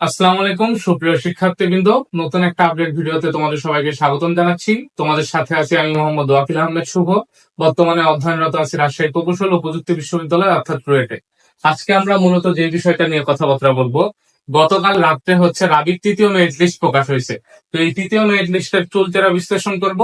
আসসালামু আলাইকুম, সুপ্রিয় শিক্ষার্থীবৃন্দ। নতুন একটা আপডেট ভিডিওতে তোমাদের সবাইকে স্বাগতম জানাচ্ছি। তোমাদের সাথে আছি আমি মোহাম্মদ ওয়াকিল আহমেদ শুভ। বর্তমানে অধ্যয়নরত আছি রাজশাহী প্রকৌশল ও প্রযুক্তি বিশ্ববিদ্যালয়, অর্থাৎ রুয়েটে। আজকে আমরা মূলত যে বিষয়টা নিয়ে কথাবার্তা বলব, গতকাল রাত্রে হচ্ছে রাবির তৃতীয় মেরিট লিস্ট প্রকাশ হয়েছে। তো এই তৃতীয় মেরিট লিস্টের চুলচেরা বিশ্লেষণ করব।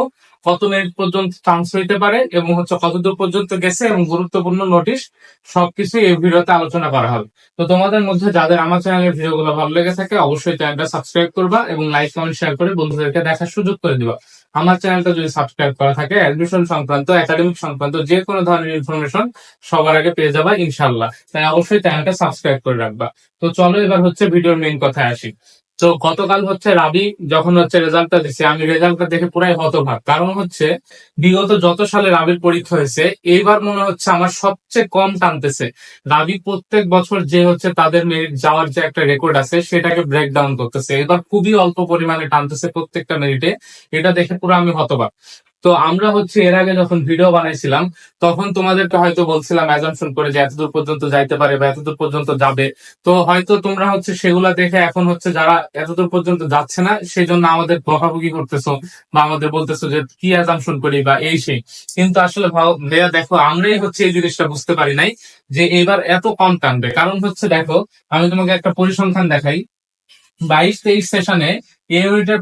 কত মিনিট পর্যন্ত চান্স হইতে পারে এবং হচ্ছে কতদূর পর্যন্ত গেছে এবং গুরুত্বপূর্ণ নোটিশ সবকিছু এই ভিডিওতে আলোচনা করা হবে। তো তোমাদের মধ্যে যাদের আমার চ্যানেলের ভিডিওগুলো ভালো লেগে থাকে, অবশ্যই চ্যানেলটা সাবস্ক্রাইব করবা এবং লাইক কমেন্ট শেয়ার করে বন্ধুদেরকে দেখার সুযোগ করে দিবা। আমার চ্যানেলটা যদি সাবস্ক্রাইব করা থাকে অ্যাডমিশন সংক্রান্ত একাডেমিক সংক্রান্ত, যে কোনো ধরনের ইনফরমেশন সবার আগে পেয়ে যাবা ইনশাল্লাহ তাই অবশ্যই চ্যানেলটা সাবস্ক্রাইব করে রাখবা। তো চলো এবার হচ্ছে ভিডিওর মেইন কথায় আসি। তো গতকাল হচ্ছে রাবি যখন হচ্ছে রেজাল্টটা দিছে, আমি রেজাল্টটা দেখে পুরাই হতভাগ। কারণ হচ্ছে বিগত যত সালে রাবির পরীক্ষা হয়েছে, এইবার মনে হচ্ছে আমার সবচেয়ে কম টানতেছে। রাবি প্রত্যেক বছর যে হচ্ছে তাদের মেরিট যাওয়ার যে একটা রেকর্ড আছে, সেটাকে ব্রেক ডাউন করতেছে। এবার খুবই অল্প পরিমাণে টানতেছে প্রত্যেকটা মেরিটে এটা দেখে পুরো আমি হতবাক তো আমরা হচ্ছে এর আগে যখন ভিডিও বানাইছিলাম, তখন তোমাদেরকে হয়তো বলছিলাম অ্যাজামশন করে যে এতদূর পর্যন্ত যাইতে পারে বা এতদূর পর্যন্ত যাবে। তো হয়তো তোমরা হচ্ছে সেগুলা দেখে এখন হচ্ছে যারা এতদূর পর্যন্ত যাচ্ছে না সেই জন্য আমাদের বকাবকি করতেছো বা আমাদের বলতেছো যে কি অ্যাজামশন করি বা এই সেই। কিন্তু আসলে ভাইয়া দেখো, আমরাই হচ্ছে এই জিনিসটা বুঝতে পারি নাই যে এবার এত কম টানবে। কারণ হচ্ছে দেখো, আমি তোমাকে একটা পরিসংখ্যান দেখাই। বাইশ তেইশ সেশনে এ ইউনিটের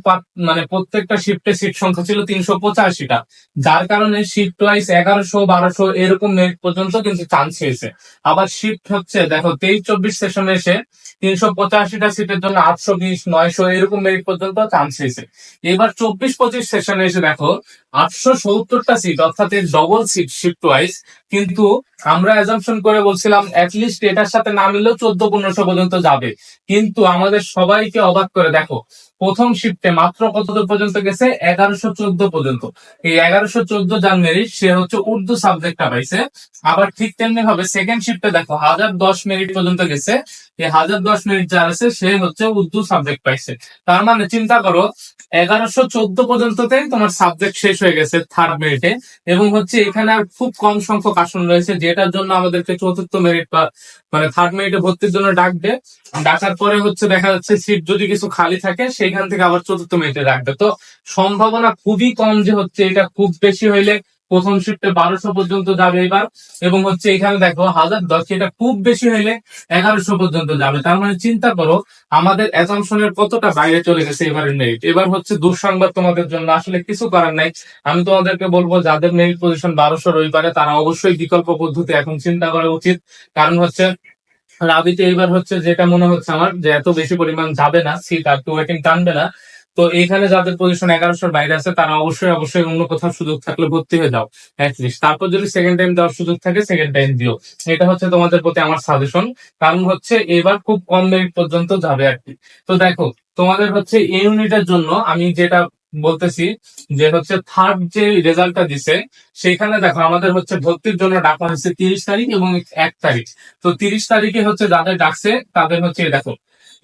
মানে প্রত্যেকটা শিফটে সিট সংখ্যা ছিল তিনশো পঁচাশিটা। যার কারণে শিফট ওয়াইজ এগারোশো, বারোশো এরকম মেরিট পর্যন্ত কিন্তু চান্স হয়েছে আবার শিফট হচ্ছে, দেখো, তেইশ, চব্বিশ সেশনে এসে তিনশো পঁচাশিটা সিটের জন্য আটশো বিশ, নয়শো এরকম মেরিট পর্যন্ত চান্স হয়েছে এবার চব্বিশ, পঁচিশ সেশনে এসে দেখো, আটশো সত্তরটা সিট অর্থাৎ ডবল সিট শিফট ওয়াইজ কিন্তু আমরা অ্যাজাম্পশন করে বলছিলাম অ্যাটলিস্ট এটার সাথে না মিললেও চোদ্দ, পনেরোশো পর্যন্ত যাবে। কিন্তু আমাদের সবাইকে অবাক করে, দেখো প্রথম শিফটে মাত্র কতদূর পর্যন্ত গেছে? এগারোশো চোদ্দ পর্যন্ত। এই এগারোশো চোদ্দ যার মেরিট সে হচ্ছে উর্দু সাবজেক্টটা পাইছে আবার ঠিক তেমনি ভাবে সেকেন্ড শিফটে দেখো, হাজার দশ মিনিট পর্যন্ত গেছে। এই হাজার দশ মিনিট যার আছে, সে হচ্ছে উর্দু সাবজেক্ট পাইছে। তার মানে চিন্তা করো, এগারোশো চোদ্দ পর্যন্ততেই তোমার সাবজেক্ট শেষ হয়ে গেছে থার্ড মেরিটে এবং হচ্ছে এখানে আর খুব কম সংখ্যক আসন রয়েছে, যেটার জন্য আমাদেরকে চতুর্থ মেরিট বা মানে থার্ড মেরিটে ভর্তির জন্য ডাকবে। ডাকার পরে হচ্ছে দেখা যাচ্ছে সিট যদি কিছু খালি থাকে সেইখান থেকে আবার চতুর্থ মিনিটে রাখবে। তো সম্ভাবনা খুবই কম যে হচ্ছে এটা খুব বেশি হইলে প্রথম শিফটে বারোশো পর্যন্ত যাবে এবার। এবং হচ্ছে এখানে দেখো, হাজার দশ, এটা খুব বেশি হইলে এগারোশো পর্যন্ত যাবে। তার মানে চিন্তা করো, আমাদের অ্যাজামশনের কতটা বাইরে চলে গেছে এবারের মেরিট এবার হচ্ছে দুঃসংবাদ তোমাদের জন্য, আসলে কিছু করার নাই। আমি তোমাদেরকে বলব, যাদের মেরিট পজিশন বারোশো রই পারে, তারা অবশ্যই বিকল্প পদ্ধতি এখন চিন্তা করা উচিত। কারণ হচ্ছে রাবিতে এইবার হচ্ছে যেটা মনে হচ্ছে আমার, যে এত বেশি পরিমাণ যাবে না সিট আর টু ওয়েটিং টানবে না। তো এখানে যাদের পজিশন এগারোশোর বাইরে আছে, তারা অবশ্যই অবশ্যই অন্য কোথাও সুযোগ থাকলে ভর্তি হয়ে যাও অ্যাটলিস্ট তারপর যদি সেকেন্ড টাইম দেওয়ার সুযোগ থাকে সেকেন্ড টাইম দিও। এটা হচ্ছে তোমাদের প্রতি আমার সাজেশন কারণ হচ্ছে এবার খুব কম মিনিট পর্যন্ত যাবে আর কি। তো দেখো, তোমাদের হচ্ছে এই ইউনিটের জন্য আমি যেটা বলতেছি যে হচ্ছে থার্ড যে রেজাল্টটা দিছে সেখানে দেখো আমাদের হচ্ছে ভর্তির জন্য ডাকা হচ্ছে তিরিশ তারিখ এবং এক তারিখ। তো তিরিশ তারিখে হচ্ছে যাদের ডাকছে, তাদের হচ্ছে দেখো,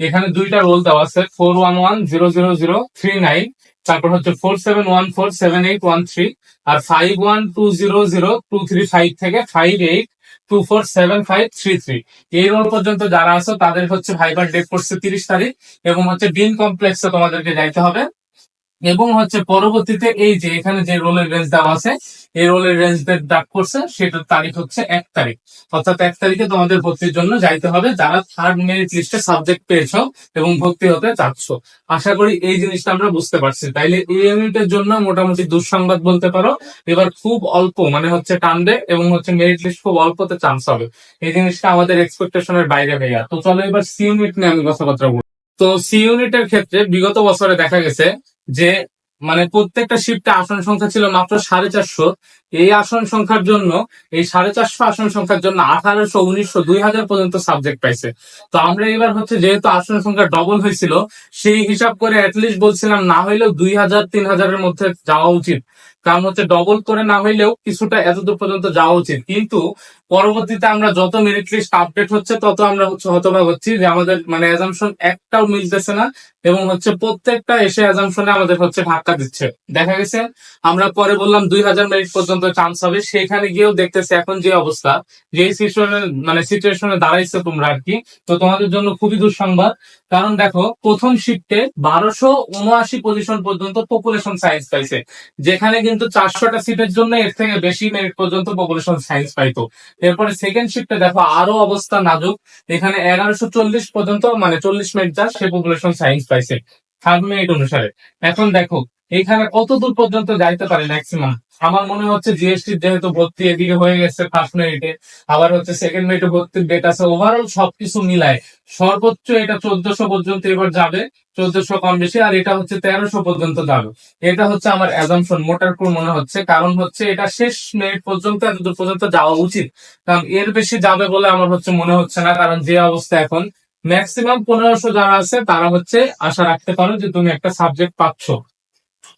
এখানে দুইটা রোল দেওয়া আছে four one one zero zero zero three nine তারপর হচ্ছে four seven one four seven eight one three আর five one two zero zero two three five থেকে five eight two four seven five three three এই roll পর্যন্ত যারা আছো, তাদের হচ্ছে ভাইবার ডেট করছে তিরিশ তারিখ এবং হচ্ছে ডিন কমপ্লেক্সে তোমাদেরকে যাইতে হবে। এবং হচ্ছে পরবর্তীতে এই যে এখানে যে রোলের রেঞ্জ দেওয়া আছে, এই রোলের রেঞ্জ ডাক করছে সেটার তারিখ হচ্ছে এক তারিখ। অর্থাৎ এক তারিখে তোমাদের ভর্তির জন্য যাইতে হবে, যারা থার্ড মেরিট লিস্টে সাবজেক্ট পেয়েছ এবং ভর্তি হতে চাচ্ছ। আশা করি এই জিনিসটা আমরা বুঝতে পারছি। তাইলে এই ইউনিটের জন্য মোটামুটি দুঃসংবাদ বলতে পারো, এবার খুব অল্প মানে হচ্ছে টানবে এবং হচ্ছে মেরিট লিস্ট খুব অল্পতে চান্স হবে। এই জিনিসটা আমাদের এক্সপেকটেশনের বাইরে ভাইয়া। তো চলো এবার সি ইউনিট নিয়ে আমি কথাবার্তা বলব তো সি ইউনিটের ক্ষেত্রে বিগত বছরে দেখা গেছে যে মানে প্রত্যেকটা শিফটে আসন সংখ্যা ছিল মাত্র সাড়ে চারশো। এই আসন সংখ্যার জন্য, এই সাড়ে চারশো আসন সংখ্যার জন্য আঠারোশো, উনিশশো, দুই হাজার পর্যন্ত সাবজেক্ট পাইছে। তো আমরা এবার হচ্ছে যেহেতু আসন সংখ্যা ডবল হয়েছিল, সেই হিসাব করে অ্যাটলিস্ট বলছিলাম না হইলেও দুই হাজার, তিন হাজারের মধ্যে যাওয়া উচিত। কারণ হচ্ছে ডবল করে না হইলেও কিছুটা এতদূর পর্যন্ত যাওয়া উচিত। কিন্তু পরবর্তীতে আমরা যত মেরিট লিস্ট আপডেট হচ্ছে, তত আমরা হচ্ছে হতবাক হচ্ছি যে আমাদের মানে অ্যাজামশন একটাও মিলতেছে না এবং হচ্ছে প্রত্যেকটা এসে অ্যাজামশনে আমাদের হচ্ছে ধাক্কা দিচ্ছে। দেখা গেছে, আমরা পরে বললাম দুই হাজার মিনিট পর্যন্ত চান্স হবে। সেখানে গিয়েও দেখতেছে এখন যে অবস্থা, যে সিচুয়েশনে মানে সিচুয়েশনে দাঁড়াইছে তোমরা আর কি, তো তোমাদের জন্য খুবই দুঃসংবাদ। কারণ দেখো, প্রথম শিফটে বারোশো উনআশি পজিশন পর্যন্ত পপুলেশন সায়েন্স পাইছে। যেখানে কিন্তু চারশোটা সিটের জন্য এর থেকে বেশি মেরিট পর্যন্ত পপুলেশন সায়েন্স পাইতো। এরপরে সেকেন্ড শিফটে দেখো আরও অবস্থা নাজুক। এখানে এগারোশো চল্লিশ পর্যন্ত মানে চল্লিশ মিনিট যা সে পপুলেশন সায়েন্স পাইছে। থার্ড মিনিট অনুসারে। এখন দেখো এখানে কত দূর পর্যন্ত যাইতে পারে ম্যাক্সিমাম আমার মনে হচ্ছে জিএসটি যেহেতু ভর্তি এদিকে হয়ে গেছে ফার্স্ট মিনিটে আবার হচ্ছে সেকেন্ড মিনিটে ভর্তির ডেট আছে ওভারঅল সবকিছু মিলায়। সর্বোচ্চ এটা চোদ্দশো পর্যন্ত এবার যাবে, চোদ্দশো কম বেশি, আর এটা হচ্ছে তেরোশো পর্যন্ত যাবে। এটা হচ্ছে আমার অ্যাজামশন মোটার মনে হচ্ছে, কারণ হচ্ছে এটা শেষ মিনিট পর্যন্ত, এতদূর পর্যন্ত যাওয়া উচিত। কারণ এর বেশি যাবে বলে আমার হচ্ছে মনে হচ্ছে না, কারণ যে অবস্থা এখন ম্যাক্সিমাম পনেরোশো যারা আছে, তারা হচ্ছে আশা রাখতে পারো যে তুমি একটা সাবজেক্ট পাচ্ছ।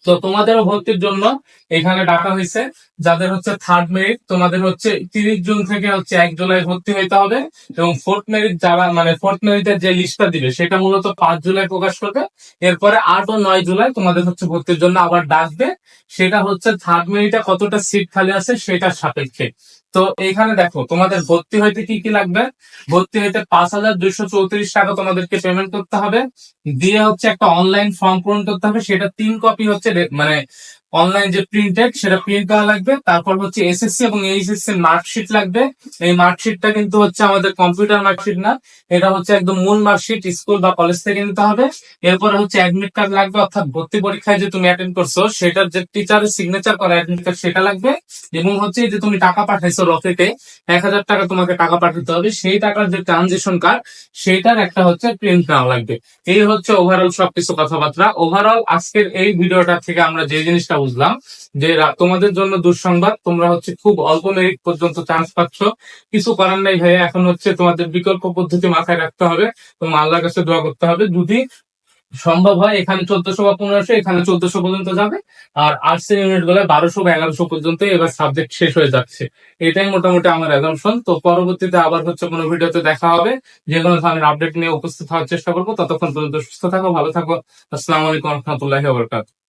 তো তোমাদেরও ভর্তির জন্য এখানে ডাকা হয়েছে। যাদের হচ্ছে থার্ড মেরিট তোমাদের হচ্ছে তিরিশ জুন থেকে হচ্ছে এক জুলাই ভর্তি হইতে হবে এবং ফোর্থ মেরিট যারা মানে ফোর্থ মেরিটের যে লিস্টটা দিবে, সেটা মূলত পাঁচ জুলাই প্রকাশ করবে। এরপরে আট ও নয় জুলাই তোমাদের হচ্ছে ভর্তির জন্য আবার ডাকবে। সেটা হচ্ছে থার্ড মেরিটে কতটা সিট খালি আছে সেটার সাপেক্ষে। তো এখানে দেখো, তোমাদের ভর্তি হইতে কি কি লাগবে? ভর্তি হইতে পাঁচ হাজার দুইশো চৌত্রিশ টাকা তোমাদেরকে পেমেন্ট করতে হবে। দিয়ে হচ্ছে একটা অনলাইন ফর্ম পূরণ করতে হবে। সেটা তিন কপি হচ্ছে মানে অনলাইন যে প্রিন্টেড সেটা প্রিন্ট করা লাগবে। তারপর হচ্ছে এসএসসি এবং এইচএসসি মার্কশিট লাগবে। এই মার্কশিটটা কিন্তু হচ্ছে আমাদের কম্পিউটার মার্কশিট না। এটা হচ্ছে একদম মূল মার্কশিট স্কুল বা কলেজ থেকে নিতে হবে। এরপরে হচ্ছে অ্যাডমিট কার্ড লাগবে, অর্থাৎ ভর্তি পরীক্ষায় যে তুমি অ্যাটেন্ড করছ, সেটার যে টিচারের সিগনেচার করা অ্যাডমিট কার্ড সেটা লাগবে। এবং হচ্ছে যে তুমি টাকা পাঠাইছো রকেটে, এক হাজার টাকা তোমাকে টাকা পাঠাতে হবে। সেই টাকার যে ট্রানজেকশন কার্ড সেটার একটা হচ্ছে প্রিন্ট নেওয়া লাগবে। এই হচ্ছে ওভারঅল সবকিছু কথাবার্তা। ওভারঅল আজকের এই ভিডিওটা থেকে আমরা যে জিনিসটা বুঝলাম যে তোমাদের জন্য দুঃসংবাদ, তোমরা হচ্ছে খুব অল্প মেরিট পর্যন্ত চান্স পাচ্ছ। কিছু করার নাই ভাইয়া, এখন হচ্ছে তোমাদের বিকল্প পদ্ধতি মাথায় রাখতে হবে। এবং আল্লাহর কাছে দোয়া করতে হবে। যদি সম্ভব হয়, এখানে চোদ্দশো বা পনেরোশো, এখানে চোদ্দশো পর্যন্ত যাবে। আর আর্টস এর ইউনিটগুলো বারোশো বা এগারোশো পর্যন্ত এবার সাবজেক্ট শেষ হয়ে যাচ্ছে। এটাই মোটামুটি আমার অ্যাজামশন তো পরবর্তীতে আবার হচ্ছে কোনো ভিডিওতে দেখা হবে। যে কোনো ধরনের আপডেট নিয়ে উপস্থিত হওয়ার চেষ্টা করব। ততক্ষণ পর্যন্ত সুস্থ থাকো, ভালো থাকো। আসসালামু আলাইকুম রহমতুল্লাহ